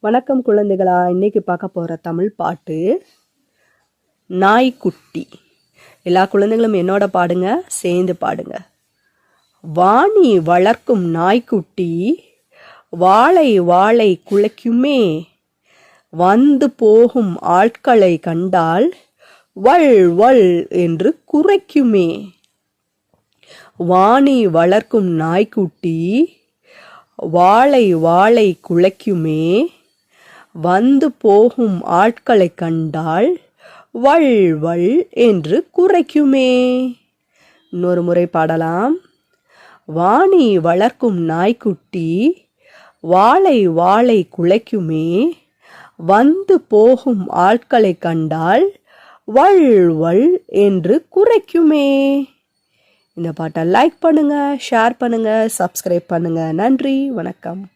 வணக்கம் குழந்தைகளா. இன்னைக்கு பார்க்க போகிற தமிழ் பாட்டு நாய்க்குட்டி. எல்லா குழந்தைகளும் என்னோட பாடுங்க சேர்ந்து பாடுங்க. வாணி வளர்க்கும் நாய்க்குட்டி வாழை வாழை குலைக்குமே. வந்து போகும் ஆட்களை கண்டால் வள் வள் என்று குறைக்குமே. வாணி வளர்க்கும் நாய்க்குட்டி வாழை வாழை குலைக்குமே. வந்து போகும் ஆட்களை கண்டால் வள் வள் என்று குறைக்குமே. இன்னொரு முறை பாடலாம். வாணி வளர்க்கும் நாய்க்குட்டி வாழை வாழை குலைக்குமே. வந்து போகும் ஆட்களை கண்டால் வள் வள் என்று குறைக்குமே. இந்த பாட்டை லைக் பண்ணுங்க ஷேர் பண்ணுங்க சப்ஸ்கிரைப் பண்ணுங்க. நன்றி வணக்கம்.